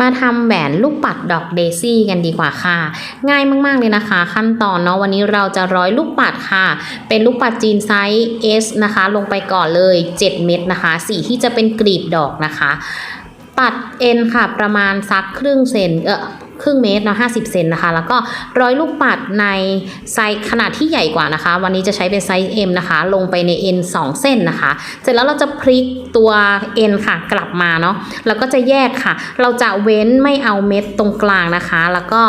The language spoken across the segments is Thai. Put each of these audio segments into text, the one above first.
มาทำแหวนลูกปัดดอกเดซี่กันดีกว่าค่ะ ง่ายมากๆเลยนะคะ ขั้นตอนเนาะวันนี้เราจะร้อยลูกปัดค่ะ เป็นลูกปัดจีนไซส์ S นะคะ ลงไปก่อนเลย 7 เม็ดนะคะ สีที่จะเป็นกลีบดอกนะคะ ปัดเอ็นค่ะประมาณสักครึ่งเซนเออ ครึ่งเมตรเนาะห้าสิบเซนนะคะ แล้วก็ร้อยลูกปัดในไซส์ขนาดที่ใหญ่กว่านะคะ วันนี้จะใช้เป็นไซส์ M นะคะ ลงไปใน N 2 เส้นนะคะ เสร็จแล้วเราจะพลิกตัว N ค่ะกลับมาเนาะแล้วก็จะแยกค่ะ เราจะเว้นไม่เอาเม็ดตรงกลางนะคะ แล้วก็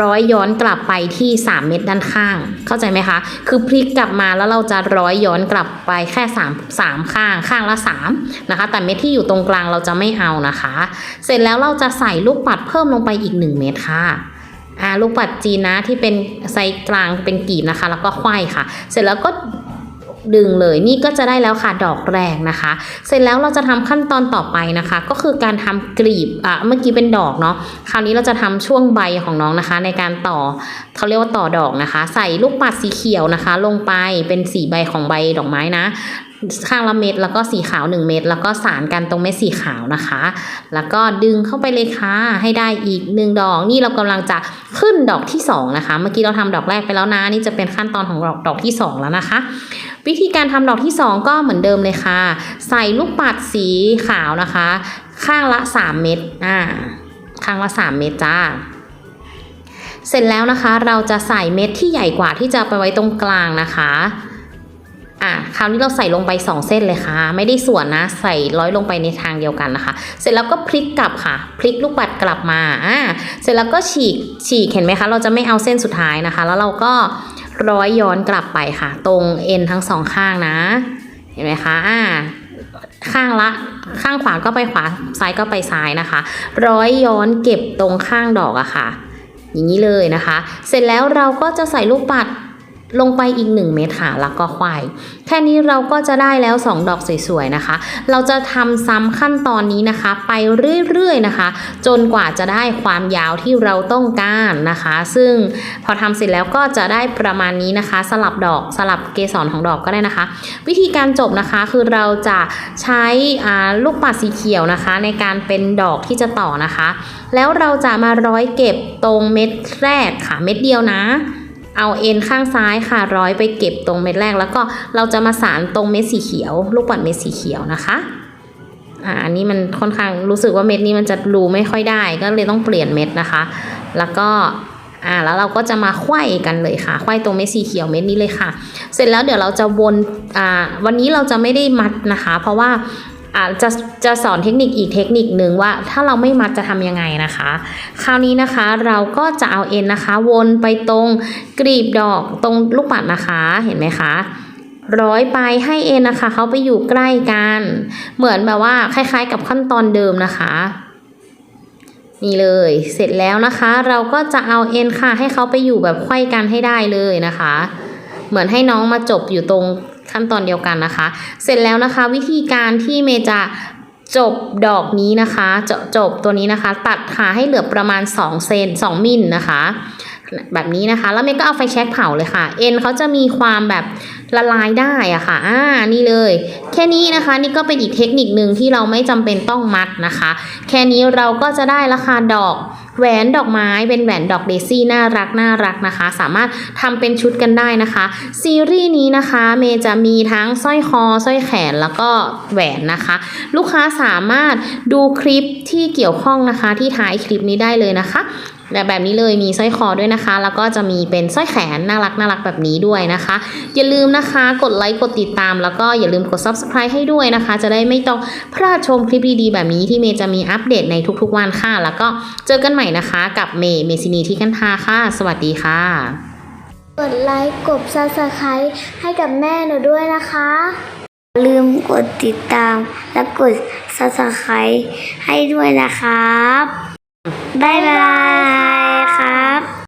ร้อยย้อนกลับไปที่ 3 เม็ดด้านข้าง เข้าใจไหมคะ คือพลิกกลับมาแล้วเราจะร้อยย้อนกลับไปแค่ 3 3 ข้างข้างละ3นะคะ แต่เม็ดที่อยู่ตรงกลางเราจะไม่เอานะคะ เสร็จแล้วเราจะใส่ลูกปัดเพิ่มลงไปอีก 1 เม็ดค่ะอ่าลูกปัดจีนนะที่เป็นไซส์กลางเป็นกีบนะคะ แล้วก็ไขว้ค่ะ เสร็จแล้วก็ ดึงเลย นี่ก็จะได้แล้วค่ะดอกแรกนะคะ เสร็จแล้วเราจะทำขั้นตอนต่อไปนะคะ ก็คือการทำกลีบอะเมื่อกี้เป็นดอกเนาะคราวนี้เราจะทำช่วงใบของน้องนะคะ ในการต่อเขาเรียกว่าต่อดอกนะคะ ใส่ลูกปัดสีเขียวนะคะ ลงไปเป็นสีใบของใบดอกไม้นะข้างละเม็ดแล้วก็สีขาว 1 เม็ดแล้วก็สารกันตรงเม็ดสีขาวนะคะ แล้วก็ดึงเข้าไปเลยค่ะให้ได้อีกหนึ่งดอก นี่เรากำลังจะขึ้นดอกที่สองนะคะ เมื่อกี้เราทำดอกแรกไปแล้วนะ นี่จะเป็นขั้นตอนของดอกดอกที่สองแล้วนะคะ วิธีการทำดอกที่สองก็เหมือนเดิมเลยค่ะ ใส่ลูกปัดสีขาวนะคะ ข้างละ 3 เม็ดอ่าข้างละ 3 เม็ดจ้าเสร็จแล้วนะคะเราจะใส่เม็ดที่ใหญ่กว่าที่จะไปไว้ตรงกลางนะคะ อะคราวนี้เราใส่ลงไป 2 เส้นเลยค่ะ ไม่ได้ส่วนนะ ใส่ร้อยลงไปในทางเดียวกันนะคะ เสร็จแล้วก็พลิกกลับค่ะ พลิกลูกปัดกลับมาอ่าเสร็จแล้วก็ฉีกฉีกเห็นไหมคะ เราจะไม่เอาเส้นสุดท้ายนะคะ แล้วเราก็ร้อยย้อนกลับไปค่ะ ตรงเอ็นทั้งสองข้างนะ เห็นไหมคะอ่าข้างละข้างขวาก็ไปขวาซ้ายก็ไปซ้ายนะคะ ร้อยย้อนเก็บตรงข้างดอกอะค่ะ อย่างนี้เลยนะคะ เสร็จแล้วเราก็จะใส่ลูกปัด ลงไปอีก 1 เม็ดค่ะแล้วก็ควายแค่นี้เราก็จะได้แล้ว 2 ดอกสวยๆนะคะ เราจะทำซ้ำขั้นตอนนี้นะคะ ไปเรื่อยๆนะคะ จนกว่าจะได้ความยาวที่เราต้องการนะคะ ซึ่งพอทำเสร็จแล้วก็จะได้ประมาณนี้นะคะ สลับดอกสลับเกสรของดอกก็ได้นะคะ วิธีการจบนะคะคือเราจะใช้ลูกปัดสีเขียวนะคะ ในการเป็นดอกที่จะต่อนะคะ แล้วเราจะมาร้อยเก็บตรงเม็ดแรกค่ะเม็ดเดียวนะ เอาเอ็นข้างซ้ายค่ะร้อยไปเก็บตรงเม็ดแรก แล้วก็เราจะมาสานตรงเม็ดสีเขียว ลูกปัดเม็ดสีเขียวนะคะอ่าอันนี้มันค่อนข้างรู้สึกว่าเม็ดนี้มันจะรูไม่ค่อยได้ ก็เลยต้องเปลี่ยนเม็ดนะคะ แล้วก็อ่าแล้วเราก็จะมาไขว้กันเลยค่ะไขว้ตรงเม็ดสีเขียวเม็ดนี้เลยค่ะ เสร็จแล้วเดี๋ยวเราจะวนอ่าวันนี้เราจะไม่ได้มัดนะคะ เพราะว่า อ่าจะจะสอนเทคนิคอีกเทคนิคหนึ่งว่า ถ้าเราไม่มัดจะทำยังไงนะคะ คราวนี้นะคะเราก็จะเอาเอ็นนะคะ วนไปตรงกรีบดอกตรงลูกปัดนะคะเห็นไหมคะร้อยไปให้เอ็นนะคะเขาไปอยู่ใกล้กัน เหมือนแบบว่าคล้ายๆ กับขั้นตอนเดิมนะคะนี่เลยเสร็จแล้วนะคะ เราก็จะเอาเอ็นค่ะให้เขาไปอยู่แบบไขว้กันให้ได้เลยนะคะ เหมือนให้น้องมาจบอยู่ตรง ขั้นตอนเดียวกันนะคะ เสร็จแล้วนะคะ วิธีการที่เมจะจบดอกนี้นะคะจบจบตัวนี้นะคะ ตัดขาให้เหลือประมาณ 2 เซน2มิลนะคะ แบบนี้นะคะ แล้วเมก็เอาไฟแช็กเผาเลยค่ะ เอ็นเขาจะมีความแบบละลายได้อะค่ะ อ่า นี่เลย แค่นี้นะคะ นี่ก็เป็นอีกเทคนิคหนึ่งที่เราไม่จำเป็นต้องมัดนะคะ แค่นี้เราก็จะได้ราคาดอก แหวนดอกไม้เป็นแหวนดอกเดซี่น่ารักน่ารักนะคะ สามารถทำเป็นชุดกันได้นะคะ ซีรีส์นี้นะคะเมย์จะมีทั้งสร้อยคอสร้อยแขนแล้วก็แหวนนะคะ ลูกค้าสามารถดูคลิปที่เกี่ยวข้องนะคะ ที่ท้ายคลิปนี้ได้เลยนะคะ แบบนี้เลยมีสร้อยคอด้วยนะคะ แล้วก็จะมีเป็นสร้อยแขนน่ารักน่ารักแบบนี้ด้วยนะคะ อย่าลืมนะคะ กดไลค์กดติดตาม แล้วก็อย่าลืมกด subscribe ให้ด้วยนะคะ จะได้ไม่ต้องพลาดชมคลิปดีๆแบบนี้ที่เมย์จะมีอัปเดตในทุกๆวันค่ะ แล้วก็เจอกันใหม่นะคะ กับเมย์เมซินีที่กันทาค่ะ สวัสดีค่ะ กดไลค์กดซับสไครต์ให้กับแม่หนูด้วยนะคะอย่าลืมกดติดตามและกดซับสไครต์ให้ด้วยนะครับ บ๊ายบาย